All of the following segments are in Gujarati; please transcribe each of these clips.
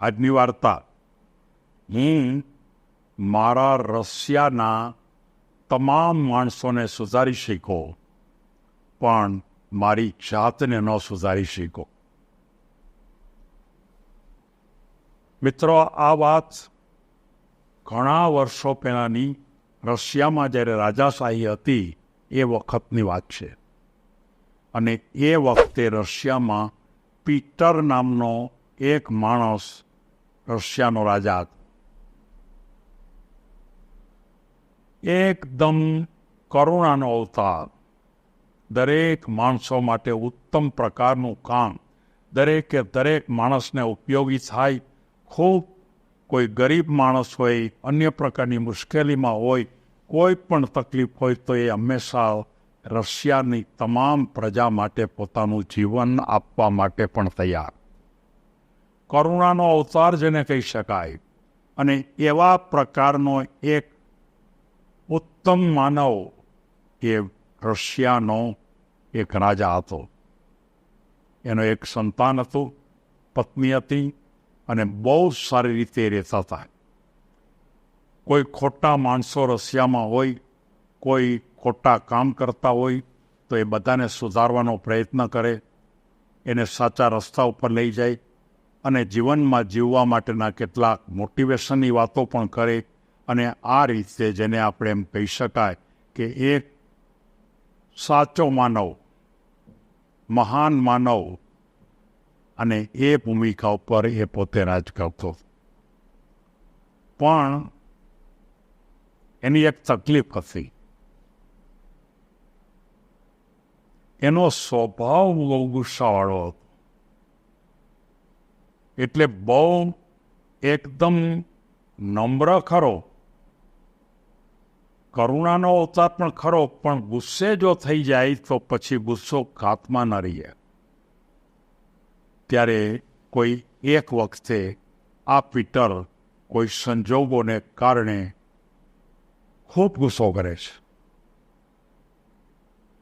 આજની વાર્તા હું મારા રશિયાના તમામ માણસોને સુધારી શીખો, પણ મારી જાતને ન સુધારી શીખો. મિત્રો, આ વાત ઘણા વર્ષો પહેલાંની રશિયામાં જ્યારે રાજાશાહી હતી, એ વખતની વાત છે. અને એ વખતે રશિયામાં પીટર નામનો એક માણસ રશિયાનો રાજા હતો એકદમ કરુણાનો અવતાર દરેક માણસો માટે ઉત્તમ પ્રકારનું કામ, દરેકે દરેક માણસને ઉપયોગી થાય. ખૂબ કોઈ ગરીબ માણસ હોય, અન્ય પ્રકારની મુશ્કેલીમાં હોય, કોઈ પણ તકલીફ હોય તો એ હંમેશા રશિયાની તમામ પ્રજા માટે પોતાનું જીવન આપવા માટે પણ તૈયાર. કરુણાનો અવતાર જેને કહી શકાય. અને એવા પ્રકારનો એક ઉત્તમ માનવ એ રશિયાનો એક રાજા હતો. એનો એક સંતાન હતું, પત્ની હતી અને બહુ સારી રીતે રહેતા હતા. કોઈ ખોટા માણસો રશિયામાં હોય, કોઈ ખોટા કામ કરતા હોય, તો એ બધાને સુધારવાનો પ્રયત્ન કરે. એને સાચા રસ્તા ઉપર લઈ જાય. અને જીવનમાં જીવવા માટેના કેટલાક મોટિવેશનની વાતો પણ કરે અને આ રીતે જેને આપણે એમ કહી શકાય કે એક સાચો માનવ, મહાન માનવ અને એ ભૂમિકા ઉપર એ પોતે રાજ કરતો. પણ એની એક તકલીફ હતી. એનો સ્વભાવ બહુ ગુસ્સાવાળો હતો. એટલે બહુ એકદમ નમ્ર ખરો. કરુણાનો અવતાર પણ ખરો, પણ ગુસ્સે જો થઈ જાય તો પછી ગુસ્સો ઘાતમાં ન રહીએ. ત્યારે કોઈ એક વખતે આ પીટર કોઈ સંજોગોને કારણે ખૂબ ગુસ્સો કરે છે.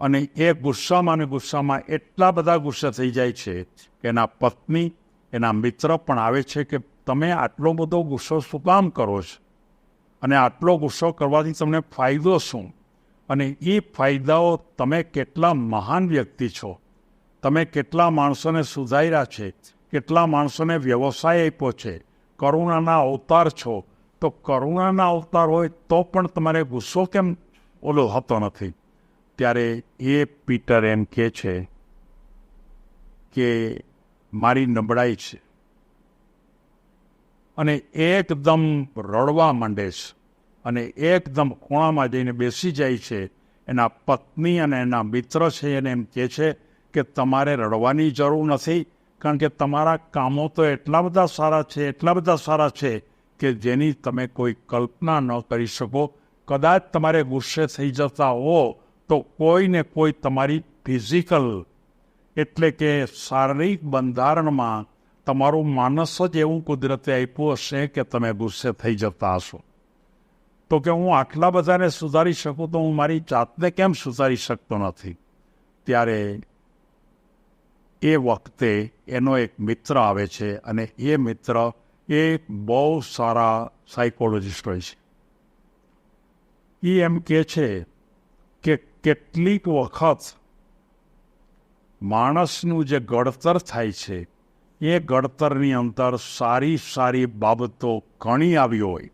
અને એ ગુસ્સામાં ને ગુસ્સામાં એટલા બધા ગુસ્સા થઈ જાય છે કે એના પત્ની એના મિત્ર પણ આવે છે કે તમે આટલો બધો ગુસ્સો શું કામ કરો છો? અને આટલો ગુસ્સો કરવાથી તમને ફાયદો શું? અને એ ફાયદાઓ તમે કેટલા મહાન વ્યક્તિ છો? તમે કેટલા માણસોને સુધાર્યા છે? કેટલા માણસોને વ્યવસાય આપ્યો છે? કરુણાના અવતાર છો? તો કરુણાના અવતાર હોય તો પણ તમારે ગુસ્સો કેમ ઓલો હતો નથી? ત્યારે એ પીટર એમ કહે છે કે મારી નબળાઈ છે. અને એકદમ રડવા માંડે છે. અને એકદમ ખૂણામાં જઈને બેસી જાય છે. એના પત્ની અને એના મિત્ર છે એને એમ કહે છે કે તમારે રડવાની જરૂર નથી, કારણ કે તમારા કામો તો એટલા બધા સારા છે, એટલા બધા સારા છે કે જેની તમે કોઈ કલ્પના ન કરી શકો. કદાચ તમારે ગુસ્સે થઈ જતા હો તો કોઈને કોઈ તમારી ફિઝિકલ એટલે કે શારીરિક બંધારણમાં તમારું માનસ જ એવું કુદરતે આપ્યું હશે કે તમે ગુસ્સે થઈ જતા હશો. તો કે હું આટલા બધાને સુધારી શકું તો હું મારી જાતને કેમ સુધારી શકતો નથી? ત્યારે એ વખતે એનો એક મિત્ર આવે છે અને એ મિત્ર એ બહુ સારા સાયકોલોજિસ્ટ હોય છે. એ એમ કહે છે કે કેટલીક વખત માણસનું જે ઘડતર થાય છે, એ ઘડતરની અંદર સારી સારી બાબતો ઘણી આવી હોય,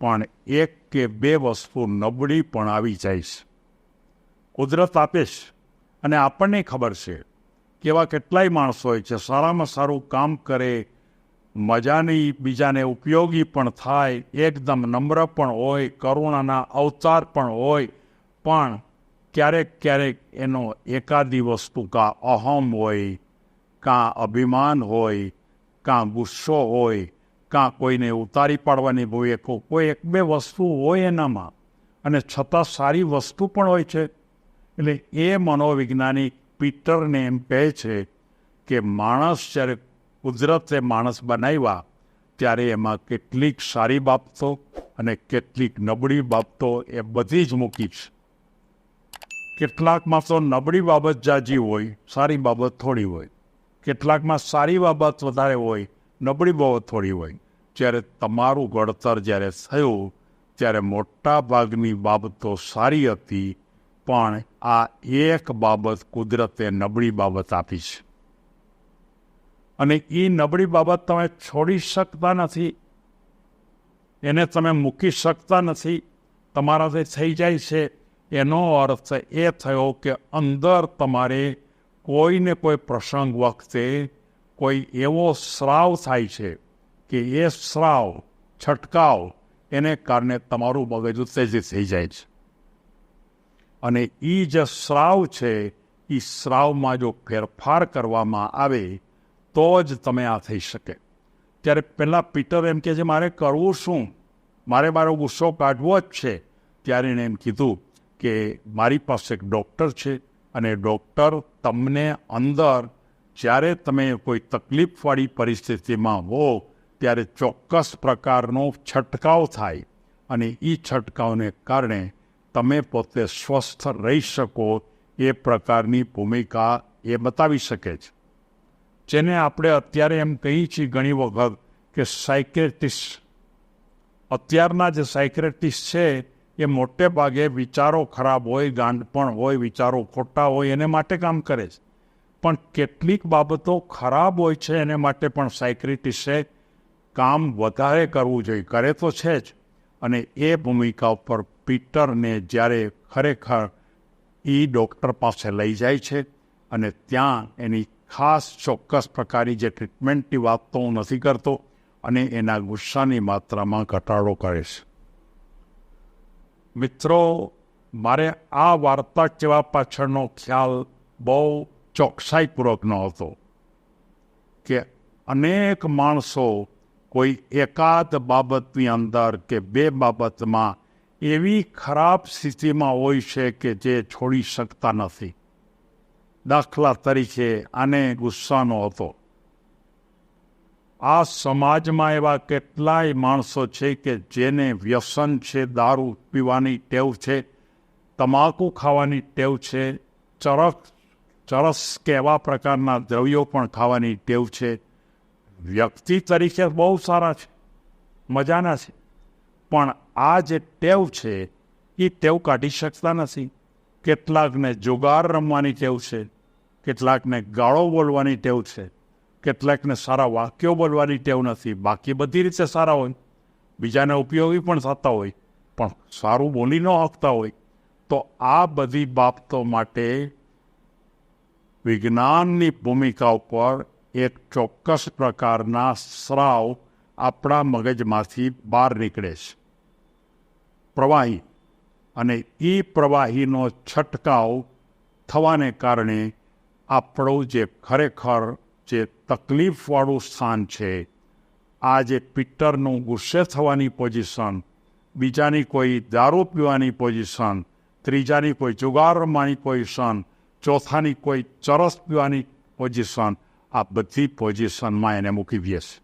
પણ એક કે બે વસ્તુ નબળી પણ આવી જાય છે. કુદરત આપે છે, અને આપણને ખબર છે કે એવા કેટલાય માણસો હોય છે, સારામાં સારું કામ કરે, મજાની બીજાને ઉપયોગી પણ થાય, એકદમ નમ્ર પણ હોય, કરુણાના અવતાર પણ હોય, પણ ક્યારેક ક્યારેક એનો એકાદી વસ્તુ કાં અહમ હોય, કાં અભિમાન હોય, કાં ગુસ્સો હોય, કાં કોઈને ઉતારી પાડવાની હોય કોઈ એક બે વસ્તુ હોય એનામાં. અને છતાં સારી વસ્તુ પણ હોય છે. એટલે એ મનોવૈજ્ઞાનિક પીટરને એમ કહે છે કે માણસ જ્યારે કુદરતે માણસ બનાવ્યા, ત્યારે એમાં કેટલીક સારી બાબતો અને કેટલીક નબળી બાબતો એ બધી જ મૂકી છે. કેટલાકમાં તો નબળી બાબત જાજી હોય, સારી બાબત થોડી હોય. કેટલાકમાં સારી બાબત વધારે હોય, નબળી બાબત થોડી હોય. જ્યારે તમારું ઘડતર જ્યારે થયું, ત્યારે મોટા ભાગની બાબતો સારી હતી, પણ આ એક બાબત કુદરતે નબળી બાબત આપી છે. અને એ નબળી બાબત તમે છોડી શકતા નથી. એને તમે મૂકી શકતા નથી. તમારાથી થઈ જાય છે. એનો અર્થ એ થયો કે અંદર તમારે કોઈને કોઈ પ્રસંગ વખતે કોઈ એવો સ્રાવ થાય છે કે એ સ્રાવ, છટકાવ, એને કારણે તમારું મગજ ઉત્તેજિત થઈ જાય છે. અને એ જે સ્રાવ છે એ સ્રાવમાં જો ફેરફાર કરવામાં આવે, તો જ તમે આ થઈ શકે. ત્યારે પહેલાં પીટર એમ કહે છે, મારે કરવું શું? મારે મારો ગુસ્સો કાઢવો જ છે. ત્યારે એણે એમ કીધું કે મારી પાસે એક ડૉક્ટર છે અને ડૉક્ટર તમને અંદર જ્યારે તમે કોઈ તકલીફવાળી પરિસ્થિતિમાં હો, ત્યારે ચોક્કસ પ્રકારનો છંટકાવ થાય અને એ છંટકાવને કારણે તમે પોતે સ્વસ્થ રહી શકો એ પ્રકારની ભૂમિકા એ બતાવી શકે છે. જેને આપણે અત્યારે એમ કહીએ છીએ ઘણી વખત કે સાયકેટિસ્ટ અત્યારના જે સાયક્રેટિસ્ટ છે એ મોટે ભાગે વિચારો ખરાબ હોય ગાંડપણ હોય, વિચારો ખોટા હોય, એને માટે કામ કરે છે. પણ કેટલીક બાબતો ખરાબ હોય છે, એને માટે પણ સાયક્રેટિસ્ટે કામ વધારે કરવું જોઈએ. કરે તો છે જ. અને એ ભૂમિકા ઉપર પીટરને જ્યારે ખરેખર એ ડૉક્ટર પાસે લઈ જાય છે અને ત્યાં એની ખાસ ચોક્કસ પ્રકારની જે ટ્રીટમેન્ટની વાત તો હું નથી કરતો, અને એના ગુસ્સાની માત્રામાં ઘટાડો કરે છે. મિત્રો, મારે આ વાર્તા કહેવા પાછળનો ખ્યાલ બહુ ચોકસાઈપૂર્વકનો હતો કે અનેક માણસો કોઈ એકાદ બાબતની અંદર કે બે બાબતમાં એવી ખરાબ સ્થિતિમાં હોય છે કે જે છોડી શકતા નથી. દાખલા તરીકે આને ગુસ્સાનો હતો. આ સમાજમાં એવા કેટલાય માણસો છે કે જેને વ્યસન છે, દારૂ પીવાની ટેવ છે, તમાકુ ખાવાની ટેવ છે, ચરસ ચરસ કે એવા પ્રકારના દ્રવ્યો પણ ખાવાની ટેવ છે. વ્યક્તિ તરીકે બહુ સારા છે, મજાના છે. પણ આ જે ટેવ છે એ ટેવ કાઢી શકતા નથી. કેટલાકને જુગાર રમવાની ટેવ છે, કેટલાકને ગાળો બોલવાની ટેવ છે. કેટલાકને સારા વાક્યો બોલવાની ટેવ નથી. બાકી બધી રીતે સારા હોય. બીજાને ઉપયોગી પણ થતા હોય. પણ સારું બોલી ન શકતા હોય. તો આ બધી બાબતો માટે વિજ્ઞાનની ભૂમિકા ઉપર એક ચોક્કસ પ્રકારના સ્રાવ આપણા મગજમાંથી બહાર નીકળે છે. પ્રવાહી અને એ પ્રવાહીનો છંટકાવ થવાને કારણે આપણું જે ખરેખર જે તકલીફવાળું સ્થાન છે, આ જે પિત્તરનું ગુસ્સે થવાની પોઝિશન, બીજાની કોઈ દારૂ પીવાની પોઝિશન, ત્રીજાની કોઈ જુગાર રમવાની પોઝિશન, ચોથાની કોઈ ચરસ પીવાની પોઝિશન, આ બધી પોઝિશનમાં એને મૂકી દે છે.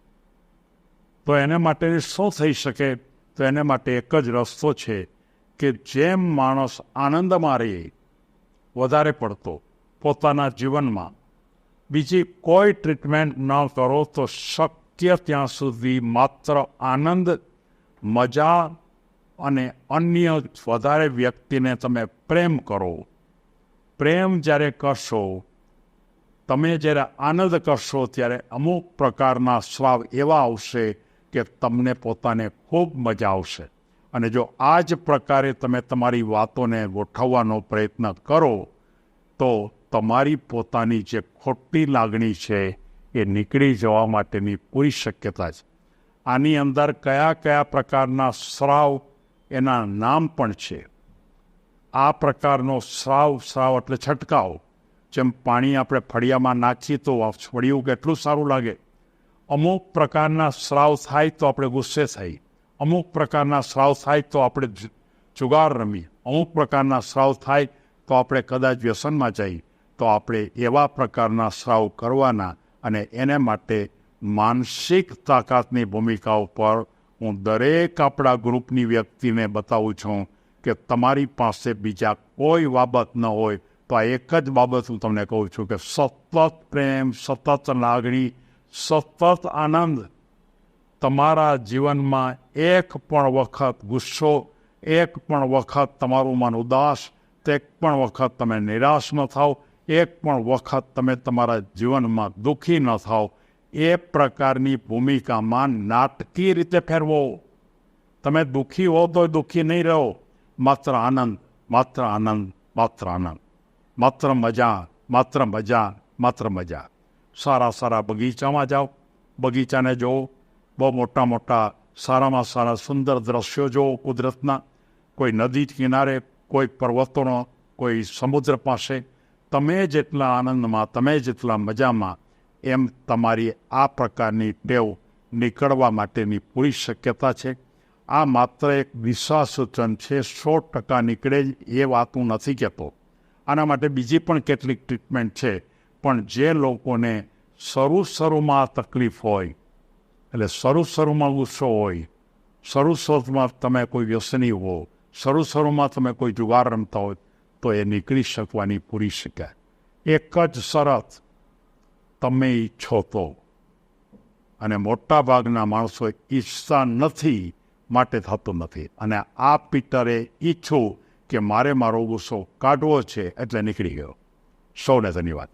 તો એને માટે શું થઈ શકે? તો એને માટે એક જ રસ્તો છે કે જેમ માણસ આનંદમાં રહે, વધારે પડતો પોતાના જીવનમાં બીજી કોઈ ટ્રીટમેન્ટ ન કરો તો શક્ય ત્યાં સુધી માત્ર આનંદ, મજા અને અન્ય વધારે વ્યક્તિને તમે પ્રેમ કરો. પ્રેમ જ્યારે કરશો, તમે જ્યારે આનંદ કરશો ત્યારે અમુક પ્રકારના સ્વાવ એવા આવશે કે તમને પોતાને ખૂબ મજા આવશે. અને જો આ જ પ્રકારે તમે તમારી વાતોને ગોઠવવાનો પ્રયત્ન કરો, તો તમારી પોતાની જે ખોટી લાગણી છે એ નીકળી જવા માટેની પૂરી શક્યતા છે. આની અંદર કયા કયા પ્રકારના સ્રાવ એના નામ પણ છે. આ પ્રકારનો સ્રાવ સ્રાવ એટલે છંટકાવ. જેમ પાણી આપણે ફળિયામાં નાખીએ તો ફળિયું કેટલું સારું લાગે. અમુક પ્રકારના સ્રાવ થાય તો આપણે ગુસ્સે થઈ. અમુક પ્રકારના સ્રાવ થાય તો આપણે જુગાર રમીએ અમુક પ્રકારના સ્રાવ થાય તો આપણે કદાચ વ્યસનમાં જઈએ તો આપણે એવા પ્રકારના સ્રાવ કરવાના અને એને માટે માનસિક તાકાતની ભૂમિકા ઉપર હું દરેક આપણા ગ્રુપની વ્યક્તિને બતાવું છું કે તમારી પાસે બીજા કોઈ બાબત ન હોય તો આ એક જ બાબત હું તમને કહું છું કે સતત પ્રેમ, સતત લાગણી, સતત આનંદ તમારા જીવનમાં એક પણ વખત ગુસ્સો, એક પણ વખત તમારું મન ઉદાસ, તે પણ વખત તમે નિરાશ ન થાવ એક પણ વખત તમે તમારા જીવનમાં દુઃખી ન થાવ. એ પ્રકારની ભૂમિકામાં નાટકીય રીતે ફેરવો. તમે દુઃખી હો તો દુઃખી નહીં રહો. માત્ર આનંદ માત્ર આનંદ માત્ર આનંદ. માત્ર મજા માત્ર મજા માત્ર મજા. સારા સારા બગીચામાં જાઓ. બગીચાને જુઓ બહુ મોટા મોટા, સારામાં સારા સુંદર દ્રશ્યો જુઓ કુદરતના. કોઈ નદી કિનારે, કોઈ પર્વતોનો, કોઈ સમુદ્ર પાસે. તમે જેટલા આનંદમાં તમે જેટલા મજામાં એમ તમારી આ પ્રકારની ટેવ નીકળવા માટેની પૂરી શક્યતા છે આ માત્ર એક દિશા સૂચન છે સો ટકા નીકળે જ એ વાત હું નથી કહેતો આના માટે બીજી પણ કેટલીક ટ્રીટમેન્ટ છે પણ જે લોકોને શરૂ શરૂમાં તકલીફ હોય એટલે શરૂ શરૂમાં ગુસ્સો હોય શરૂ શરૂમાં તમે કોઈ વ્યસની હો શરૂ શરૂમાં તમે કોઈ જુગાર રમતા હોય તો એ નીકળી શકવાની પૂરી શકે એક જ શરત, તમે ઈચ્છો તો. અને મોટાભાગના માણસો ઈચ્છતા નથી, માટે થતું નથી. અને આ પીટરે ઈચ્છું કે મારે મારો ગુસ્સો કાઢવો છે, એટલે નીકળી ગયો. સૌને ધન્યવાદ.